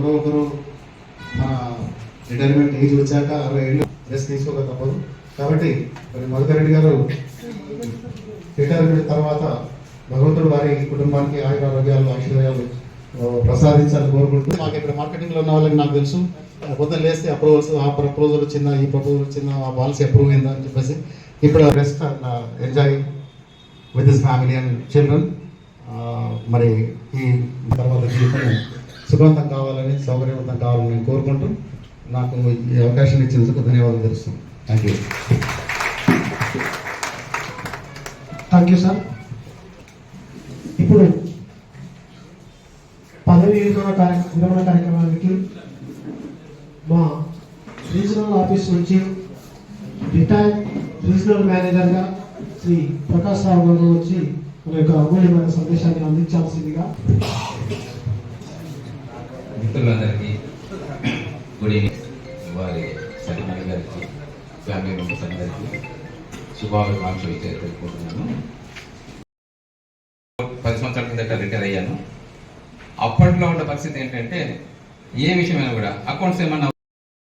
ఎవరో ఒకరు మన రిటైర్మెంట్ ఏజ్ వచ్చాక అరవై ఏళ్ళు రెస్ట్ తీసుకోక తప్పదు. కాబట్టి మరి మధుకరెడ్డి గారు రిటైర్మెంట్ తర్వాత భగవంతుడు వారి కుటుంబానికి ఆయుర ఆరోగ్యాలు ఐశ్వర్యాలు ప్రసాదించాలని కోరుకుంటూ మాకు ఇక్కడ మార్కెటింగ్లో ఉన్న వాళ్ళకి నాకు తెలుసు. కొత్త లేస్తే అప్రూవల్స్ ఆ ప్రపోజల్ వచ్చిందా ఈ ప్రపోజల్ వచ్చిందా ఆ పాలసీ అప్రూవ్ అయిందా అని చెప్పేసి ఇప్పుడు rest enjoy with his family and children మరి ఈ తర్వాత జీవితం సుఖవంతం కావాలని సౌకర్యవంతం కావాలని నేను కోరుకుంటూ నాకు ఈ అవకాశం ఇచ్చినందుకు ధన్యవాదాలు తెలుస్తాను thank you thank you sir ఇప్పుడు పదవి విరమణ కార్య విరమణ కార్యక్రమానికి మా రీజనల్ ఆఫీస్ నుంచి రిటైర్డ్ రీజనల్ మేనేజర్గా శ్రీ ప్రకాష్ రావు గారు వచ్చి మన యొక్క అమూల్యమైన సందేశాన్ని అందించాల్సిందిగా మిత్రులందరికీ గుడ్ ఈవినింగ్. వారి సరిమణి గారికి ఫ్యామిలీ మెంబర్స్ అందరికీ శుభాకాంక్షలు తెలుపుకుంటున్నాను. పది సంవత్సరాల కిందట రిటైర్ అయ్యాను. అప్పట్లో ఉన్న పరిస్థితి ఏంటంటే ఏ విషయమైనా కూడా అకౌంట్స్ ఏమన్నా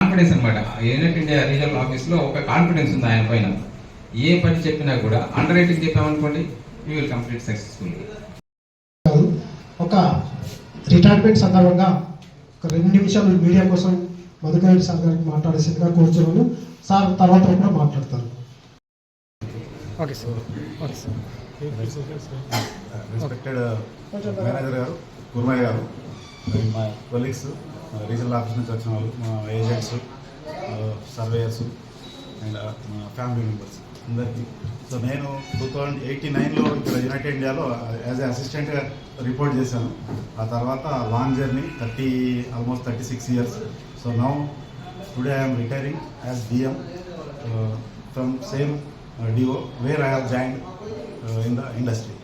కాన్ఫిడెన్స్ అనమాట యూనిట్ ఇండియా రీజనల్ ఆఫీస్లో ఒక కాన్ఫిడెన్స్ ఉంది ఆయన పైన. ఏ పని చెప్పినా కూడా అండర్ రైటింగ్ చెప్పామనుకోండి యూ విల్ కంప్లీట్ సక్సెస్ఫుల్ ఒక రిటైర్మెంట్ సందర్భంగా ఒక రెండు నిమిషాలు మీడియా కోసం మధుకరెడ్డి సార్ గారికి మాట్లాడేసిందిగా కోరుతున్నాను సార్ తర్వాత కూడా మాట్లాడతారు. రెస్పెక్టెడ్ మేనేజర్ గారు కుర్మయ్య గారు మా కొలీగ్స్ రీజనల్ ఆఫీస్ నుంచి వచ్చిన వాళ్ళు మా ఏజెంట్స్ సర్వేయర్స్ అండ్ మా ఫ్యామిలీ మెంబర్స్ అందరికీ. సో నేను టూ థౌజండ్ ఎయిటీ నైన్లో ఇక్కడ యునైటెడ్ ఇండియాలో యాజ్ ఏ అసిస్టెంట్గా రిపోర్ట్ చేశాను. ఆ తర్వాత long journey thirty almost thirty six years. So now today I'm retiring as DM from same DO where I have join in the industry.